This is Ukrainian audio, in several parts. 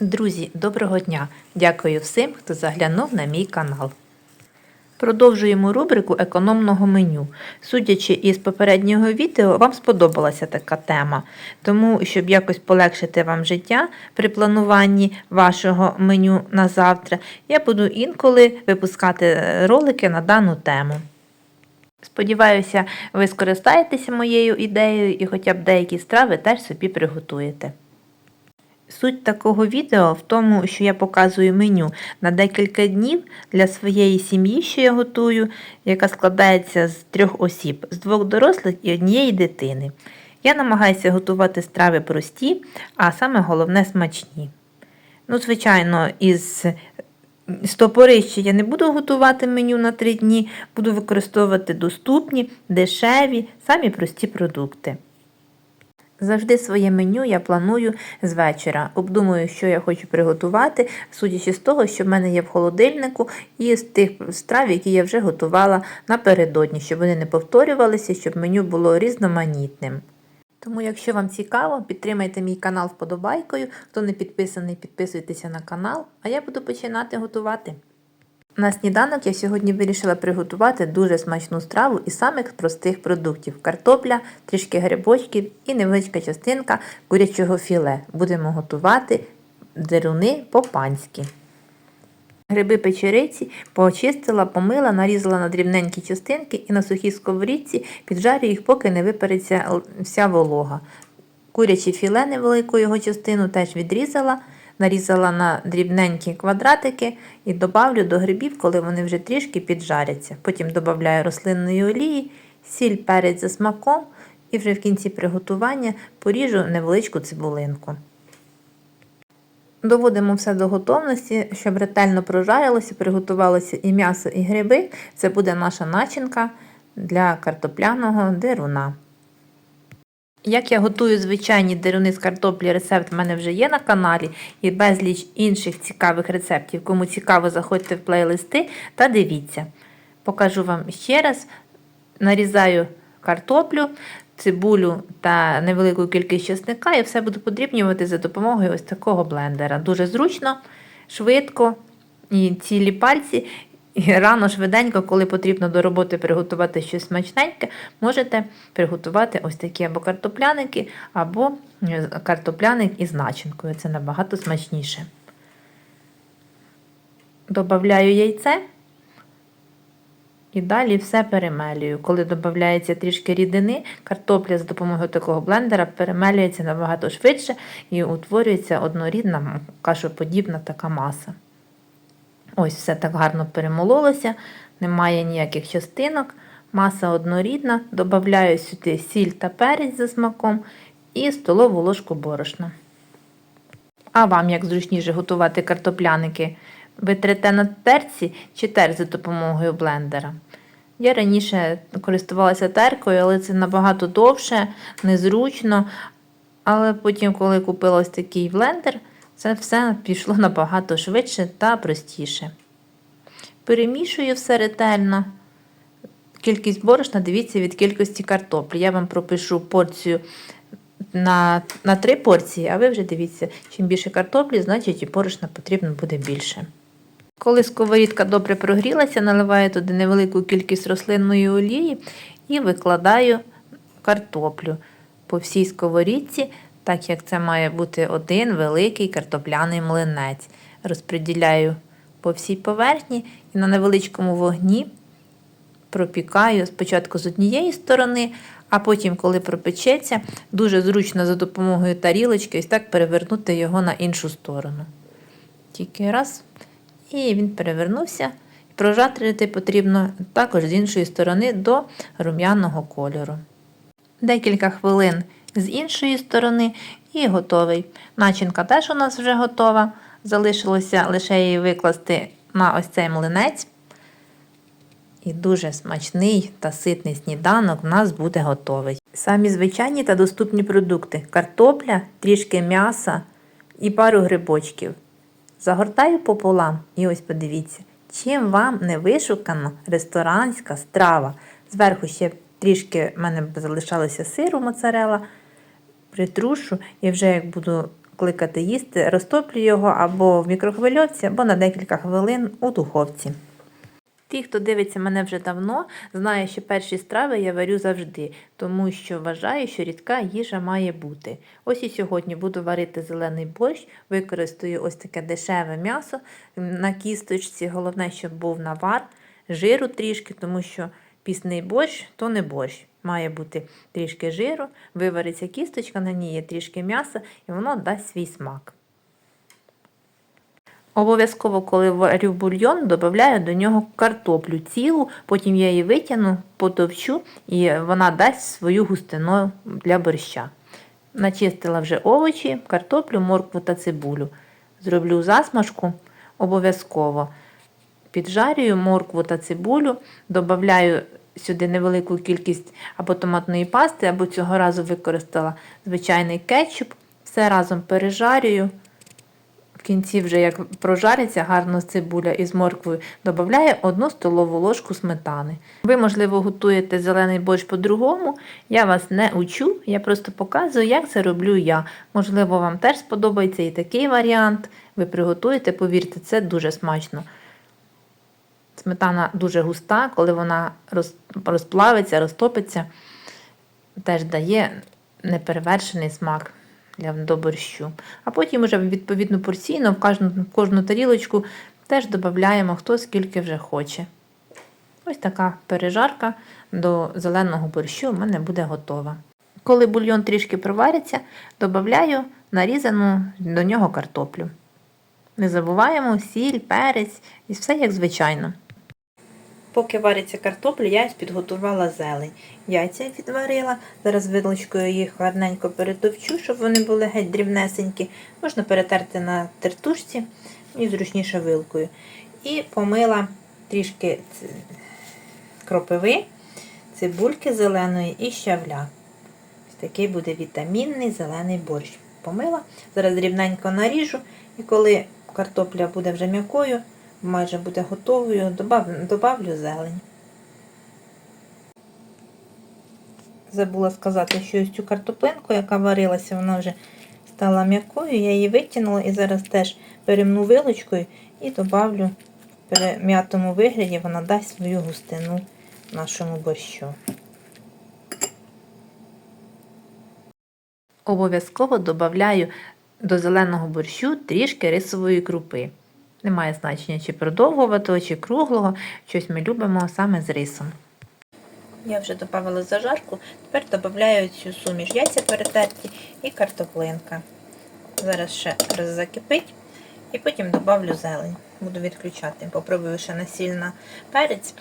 Друзі, доброго дня! Дякую всім, хто заглянув на мій канал. Продовжуємо рубрику економного меню. Судячи із попереднього відео, вам сподобалася така тема. Тому, щоб якось полегшити вам життя при плануванні вашого меню на завтра, я буду інколи випускати ролики на дану тему. Сподіваюся, ви скористаєтеся моєю ідеєю і хоча б деякі страви теж собі приготуєте. Суть такого відео в тому, що я показую меню на декілька днів для своєї сім'ї, що я готую, яка складається з трьох осіб, з двох дорослих і однієї дитини. Я намагаюся готувати страви прості, а саме головне смачні. Ну, звичайно, із топорища я не буду готувати меню на три дні, буду використовувати доступні, дешеві, самі прості продукти. Завжди своє меню я планую з вечора. Обдумую, що я хочу приготувати, судячи з того, що в мене є в холодильнику, і з тих страв, які я вже готувала напередодні, щоб вони не повторювалися, щоб меню було різноманітним. Тому, якщо вам цікаво, підтримайте мій канал вподобайкою. Хто не підписаний, підписуйтеся на канал, а я буду починати готувати. На сніданок я сьогодні вирішила приготувати дуже смачну страву із самих простих продуктів: картопля, трішки грибочків і невеличка частинка курячого філе. Будемо готувати деруни по-панськи. Гриби печериці почистила, помила, нарізала на дрібненькі частинки і на сухій сковорідці піджарю їх, поки не випереться вся волога. Куряче філе невелику його частину теж відрізала нарізала на дрібненькі квадратики і добавлю до грибів, коли вони вже трішки піджаряться. Потім додаю рослинної олії, сіль перець за смаком і вже в кінці приготування поріжу невеличку цибулинку. Доводимо все до готовності, щоб ретельно прожарилося, приготувалося і м'ясо, і гриби. Це буде наша начинка для картопляного деруна. Як я готую звичайні деруни з картоплі, рецепт в мене вже є на каналі і безліч інших цікавих рецептів. Кому цікаво, заходьте в плейлисти та дивіться. Покажу вам ще раз: нарізаю картоплю, цибулю та невелику кількість чесника, і все буду подрібнювати за допомогою ось такого блендера. Дуже зручно, швидко і цілі пальці. І рано швиденько, коли потрібно до роботи приготувати щось смачненьке, можете приготувати ось такі або картопляники, або е, картопляник із начинкою. Це набагато смачніше. Добавляю яйце і далі все перемелюю. Коли додається трішки рідини, картопля з допомогою такого блендера перемелюється набагато швидше і утворюється однорідна кашоподібна така маса. Ось все так гарно перемололося, немає ніяких частинок, маса однорідна, додаю сюди сіль та перець за смаком і столову ложку борошна. А вам як зручніше готувати картопляники? Ви трете на терці чи тер за допомогою блендера? Я раніше користувалася теркою, але це набагато довше, незручно. Але потім, коли купила ось такий блендер, це все пішло набагато швидше та простіше. Перемішую все ретельно. Кількість борошна, дивіться, від кількості картоплі. Я вам пропишу порцію на на 3 порції, а ви вже дивіться, чим більше картоплі, значить і борошна потрібно буде більше. Коли сковорідка добре прогрілася, наливаю туди невелику кількість рослинної олії і викладаю картоплю по всій сковорідці так як це має бути один великий картопляний млинець. Розподіляю по всій поверхні і на невеличкому вогні пропікаю спочатку з однієї сторони, а потім, коли пропечеться, дуже зручно за допомогою тарілочки ось так перевернути його на іншу сторону. Тільки раз, і він перевернувся. Прожарити потрібно також з іншої сторони до рум'яного кольору. Декілька хвилин з іншої сторони і готовий. Начинка теж у нас вже готова. Залишилося лише її викласти на ось цей млинець. І дуже смачний та ситний сніданок у нас буде готовий. Самі звичайні та доступні продукти: картопля, трішки м'яса і пару грибочків. Загортаю пополам і ось подивіться, чим вам не вишукана ресторанська страва. Зверху ще трішки в мене залишалося сиру моцарела, притрушу і вже як буду кликати їсти, розтоплю його або в мікрохвильовці, або на декілька хвилин у духовці. Ті, хто дивиться мене вже давно, знає, що перші страви я варю завжди, тому що вважаю, що рідка їжа має бути. Ось і сьогодні буду варити зелений борщ, використаю ось таке дешеве м'ясо на кісточці. Головне, щоб був навар, жиру трішки, тому що пісний борщ то не борщ. Має бути трішки жиру, вивариться кісточка, на ній є трішки м'яса, і воно дасть свій смак. Обов'язково, коли варю бульйон, додаю до нього картоплю цілу, потім я її витягну, потовчу, і вона дасть свою густину для борща. Начистила вже овочі, картоплю, моркву та цибулю. Зроблю засмажку обов'язково. Піджарюю моркву та цибулю, додаю сюди невелику кількість або томатної пасти, або цього разу використала звичайний кетчуп. Все разом пережарюю. В кінці, вже як прожариться гарно цибуля із морквою, додаю 1 столову ложку сметани. Ви, можливо, готуєте зелений борщ по-другому. Я вас не учу, я просто показую, як це роблю я. Можливо, вам теж сподобається і такий варіант. Ви приготуєте, повірте, це дуже смачно. Сметана дуже густа, коли вона розплавиться, розтопиться, теж дає неперевершений смак для до борщу. А потім вже відповідно порційно в кожну, в кожну тарілочку теж додаємо хто скільки вже хоче. Ось така пережарка до зеленого борщу в мене буде готова. Коли бульйон трішки провариться, додаю нарізану до нього картоплю. Не забуваємо сіль, перець і все як звичайно. Поки вариться картопля, я підготувала зелень. Яйця відварила. Зараз вилочкою їх гарненько перетовчу, щоб вони були геть дрібнесенькі. Можна перетерти на тертушці і зручніше вилкою. І помила трішки кропиви, цибульки зеленої і щавля. Ось такий буде вітамінний зелений борщ. Помила. Зараз дрібненько наріжу, і коли картопля буде вже м'якою, майже буде готовою, добав- добавлю зелень. Забула сказати, що ось цю картоплинку, яка варилася, вона вже стала м'якою. Я її витягнула і зараз теж перемну вилочкою і добавлю в перем'ятому вигляді, вона дасть свою густину нашому борщу. Обов'язково додаю до зеленого борщу трішки рисової крупи. Немає значення, чи продовгуватого, чи круглого. Щось ми любимо саме з рисом. Я вже додавала зажарку, тепер додаю цю суміш яйця перетерті і картоплинка. Зараз ще раз закипить і потім додавлю зелень. Буду відключати. Попробую ще насіль на перець.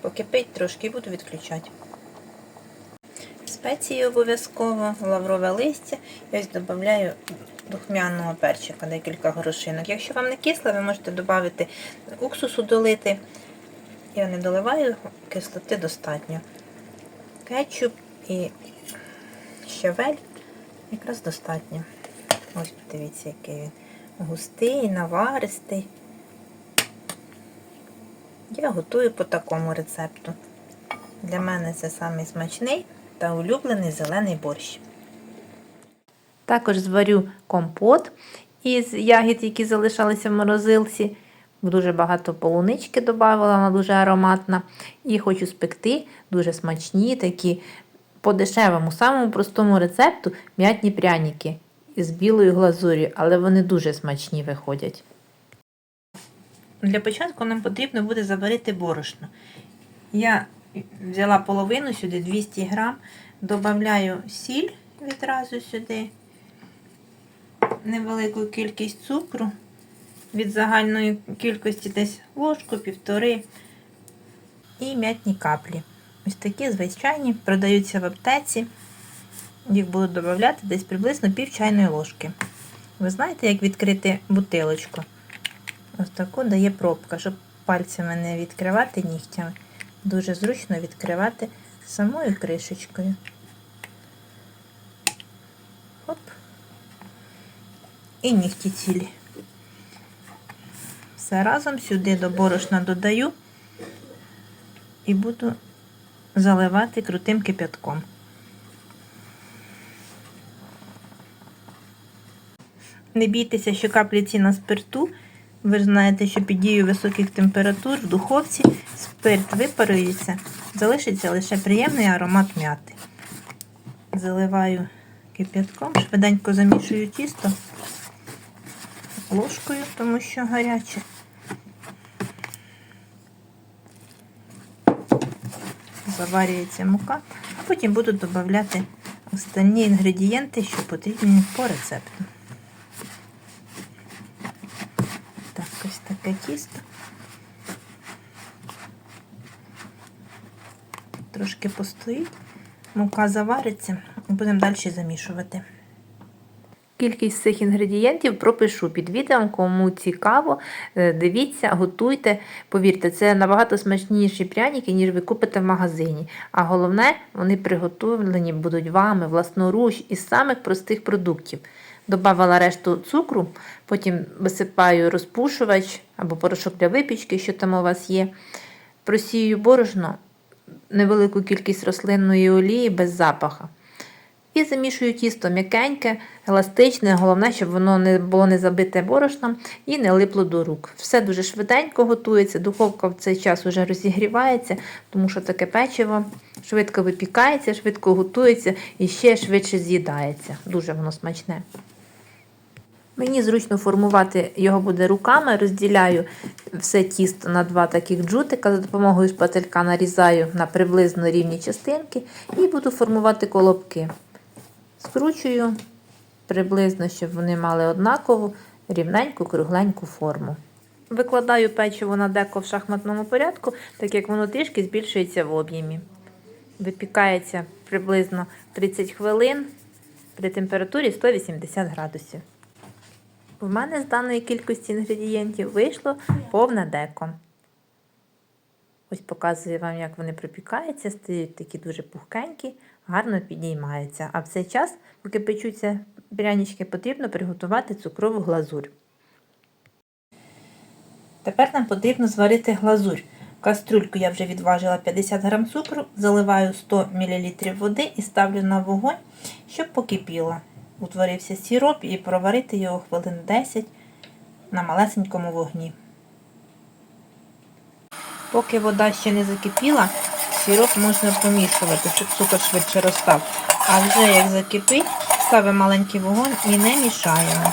Покипить трошки і буду відключати. Спеції обов'язково, лаврове листя. І ось додаю духмяного перчика, декілька горошинок. Якщо вам не кисло, ви можете додати уксусу долити. Я не доливаю, кислоти достатньо. Кетчуп і щавель якраз достатньо. Ось подивіться, який він густий, наваристий. Я готую по такому рецепту. Для мене це самий смачний та улюблений зелений борщ. Також зварю компот із ягід, які залишалися в морозилці. Дуже багато полунички додавала, вона дуже ароматна. І хочу спекти дуже смачні, такі по дешевому, самому простому рецепту м'ятні пряники із білою глазур'ю, але вони дуже смачні виходять. Для початку нам потрібно буде заварити борошно. Я взяла половину сюди 200 грам, додаю сіль відразу сюди, невелику кількість цукру від загальної кількості десь ложку, півтори і м'ятні каплі. Ось такі звичайні продаються в аптеці. Їх буду додавати десь приблизно пів чайної ложки. Ви знаєте, як відкрити бутилочку? Ось таку дає пробка, щоб пальцями не відкривати нігтями. Дуже зручно відкривати самою кришечкою. І нігті цілі. Все разом сюди до борошна додаю і буду заливати крутим кипятком. Не бійтеся, що каплі ці на спирту. Ви ж знаєте, що під дією високих температур в духовці спирт випарується, залишиться лише приємний аромат м'яти. Заливаю кип'ятком, швиденько замішую тісто ложкою, тому що гаряче. Заварюється мука, а потім буду додавати останні інгредієнти, що потрібні по рецепту. Так, ось таке тісто. Трошки постоїть, мука завариться будемо далі замішувати. Кількість цих інгредієнтів пропишу під відео, кому цікаво, е, дивіться, готуйте. Повірте, це набагато смачніші пряники, ніж ви купите в магазині. А головне, вони приготовлені будуть вами власноруч із самих простих продуктів. Добавила решту цукру, потім висипаю розпушувач або порошок для випічки, що там у вас є. Просію борошно, невелику кількість рослинної олії без запаха. І замішую тісто м'якеньке, еластичне, головне, щоб воно не було не забите борошном і не липло до рук. Все дуже швиденько готується, духовка в цей час вже розігрівається, тому що таке печиво швидко випікається, швидко готується і ще швидше з'їдається. Дуже воно смачне. Мені зручно формувати його буде руками, розділяю все тісто на два таких джутика, за допомогою шпателька нарізаю на приблизно рівні частинки і буду формувати колобки. Скручую приблизно, щоб вони мали однакову рівненьку кругленьку форму. Викладаю печиво на деко в шахматному порядку, так як воно трішки збільшується в об'ємі. Випікається приблизно 30 хвилин при температурі 180 градусів. В мене з даної кількості інгредієнтів вийшло повне деко. Ось показую вам, як вони пропікаються, стають такі дуже пухкенькі, гарно підіймаються. А в цей час, поки печуться прянички, потрібно приготувати цукрову глазурь. Тепер нам потрібно зварити глазурь. В я вже відважила 50 г цукру, заливаю 100 мл води і ставлю на вогонь, щоб покипіло. Утворився сироп і проварити його хвилин 10 на малесенькому вогні. Поки вода ще не закипіла, сироп можна помішувати, щоб цукор швидше розстав. А вже як закипить, ставимо маленький вогонь і не мішаємо.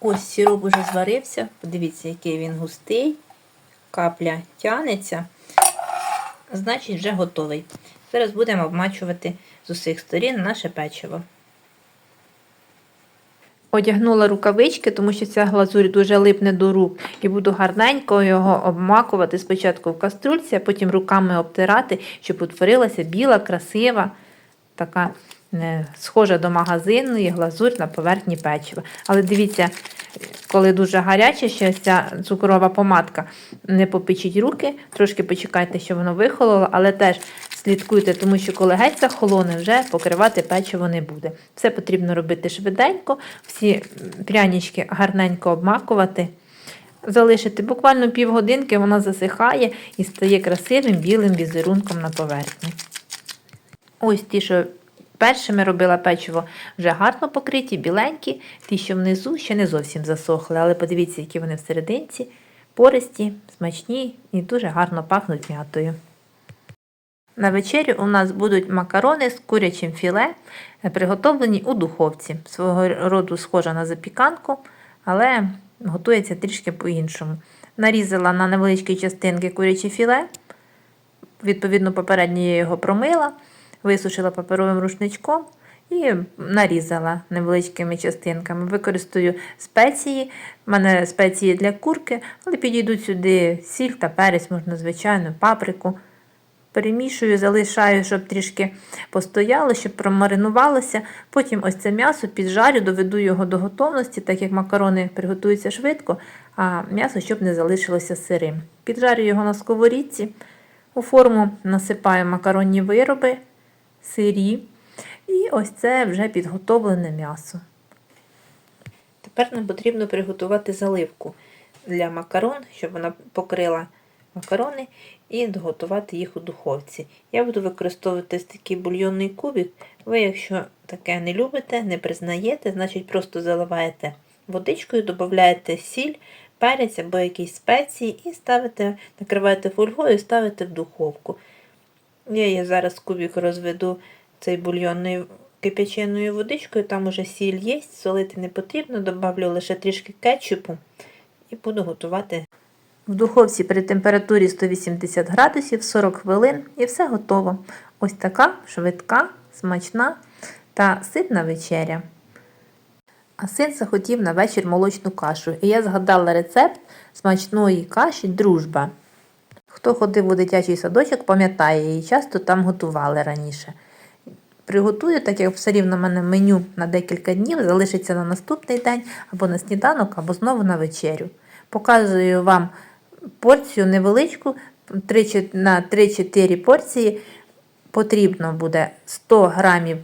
Ось сироп уже зварився. Подивіться, який він густий. Капля тянеться. Значить, вже готовий. Зараз будемо обмачувати з усіх сторін наше печиво. Одягнула рукавички, тому що ця глазурь дуже липне до рук, і буду гарненько його обмакувати спочатку в каструльці, а потім руками обтирати, щоб утворилася біла, красива, така схожа до магазинної глазурь на поверхні печива. Але дивіться, коли дуже гаряча ще ця цукрова помадка, не попечіть руки, трошки почекайте, щоб воно вихололо, але теж слідкуйте, тому що коли геть захолоне, вже покривати печиво не буде. Все потрібно робити швиденько, всі прянички гарненько обмакувати. Залишити буквально півгодинки, вона засихає і стає красивим білим візерунком на поверхні. Ось ті, що першими робила печиво, вже гарно покриті, біленькі, ті, що внизу ще не зовсім засохли, але подивіться, які вони всерединці, пористі, смачні і дуже гарно пахнуть м'ятою. На вечерю у нас будуть макарони з курячим філе, е, приготовлені у духовці. Свого роду схожа на запіканку, але готується трішки по-іншому. Нарізала на невеличкі частинки куряче філе, відповідно, попередньо я його промила, висушила паперовим рушничком і нарізала невеличкими частинками. Використаю спеції. У мене спеції для курки, але підійдуть сюди сіль та перець, можна, звичайно, паприку. Перемішую, залишаю, щоб трішки постояло, щоб промаринувалося. Потім ось це м'ясо піджарю, доведу його до готовності, так як макарони приготуються швидко, а м'ясо щоб не залишилося сирим. Піджарю його на сковорідці. У форму насипаю макаронні вироби, сирі. І ось це вже підготовлене м'ясо. Тепер нам потрібно приготувати заливку для макарон, щоб вона покрила макарони і доготувати їх у духовці. Я буду використовувати такий бульйонний кубик. Ви, якщо таке не любите, не признаєте, значить просто заливаєте водичкою, додаєте сіль, перець або якісь спеції і ставите, накриваєте фольгою і ставите в духовку. Я, я зараз кубик розведу цей бульйонною кипяченою водичкою, там уже сіль є, солити не потрібно, добавлю лише трішки кетчупу і буду готувати. В духовці при температурі 180 градусів 40 хвилин і все готово. Ось така швидка, смачна та ситна вечеря. А син захотів на вечір молочну кашу, і я згадала рецепт смачної каші дружба. Хто ходив у дитячий садочок, пам'ятає, її часто там готували раніше. Приготую, так як все рівно в мене меню на декілька днів, залишиться на наступний день або на сніданок, або знову на вечерю. Показую вам порцію невеличку, 3 на 3-4 порції потрібно буде 100 грамів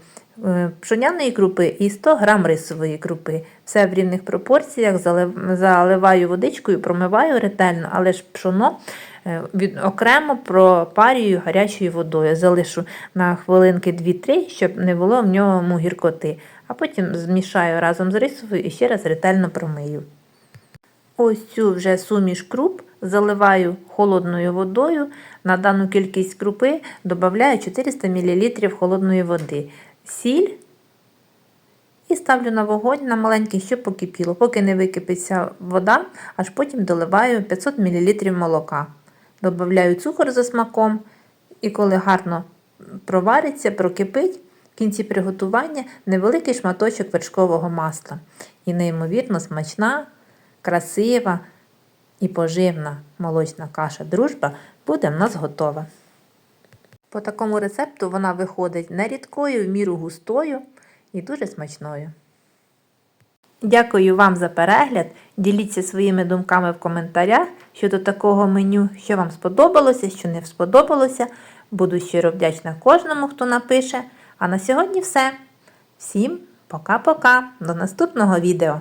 е, пшоняної крупи і 100 грам рисової крупи. Все в рівних пропорціях, заливаю водичкою, промиваю ретельно, але ж пшоно від, окремо пропарюю гарячою водою. Залишу на хвилинки 2-3, щоб не було в ньому гіркоти. А потім змішаю разом з рисовою і ще раз ретельно промию. Ось цю вже суміш круп заливаю холодною водою. На дану кількість крупи додаю 400 мл холодної води, сіль і ставлю на вогонь на маленький, щоб покипіло. Поки не википиться вода, аж потім доливаю 500 мл молока. Добавляю цукор за смаком, і коли гарно провариться, прокипить, в кінці приготування невеликий шматочок вершкового масла. І неймовірно смачна, красива і поживна молочна каша дружба буде в нас готова. По такому рецепту вона виходить не рідкою, в міру густою і дуже смачною. Дякую вам за перегляд. Діліться своїми думками в коментарях щодо такого меню, що вам сподобалося, що не сподобалося. Буду щиро вдячна кожному, хто напише. А на сьогодні все. Всім пока-пока. До наступного відео!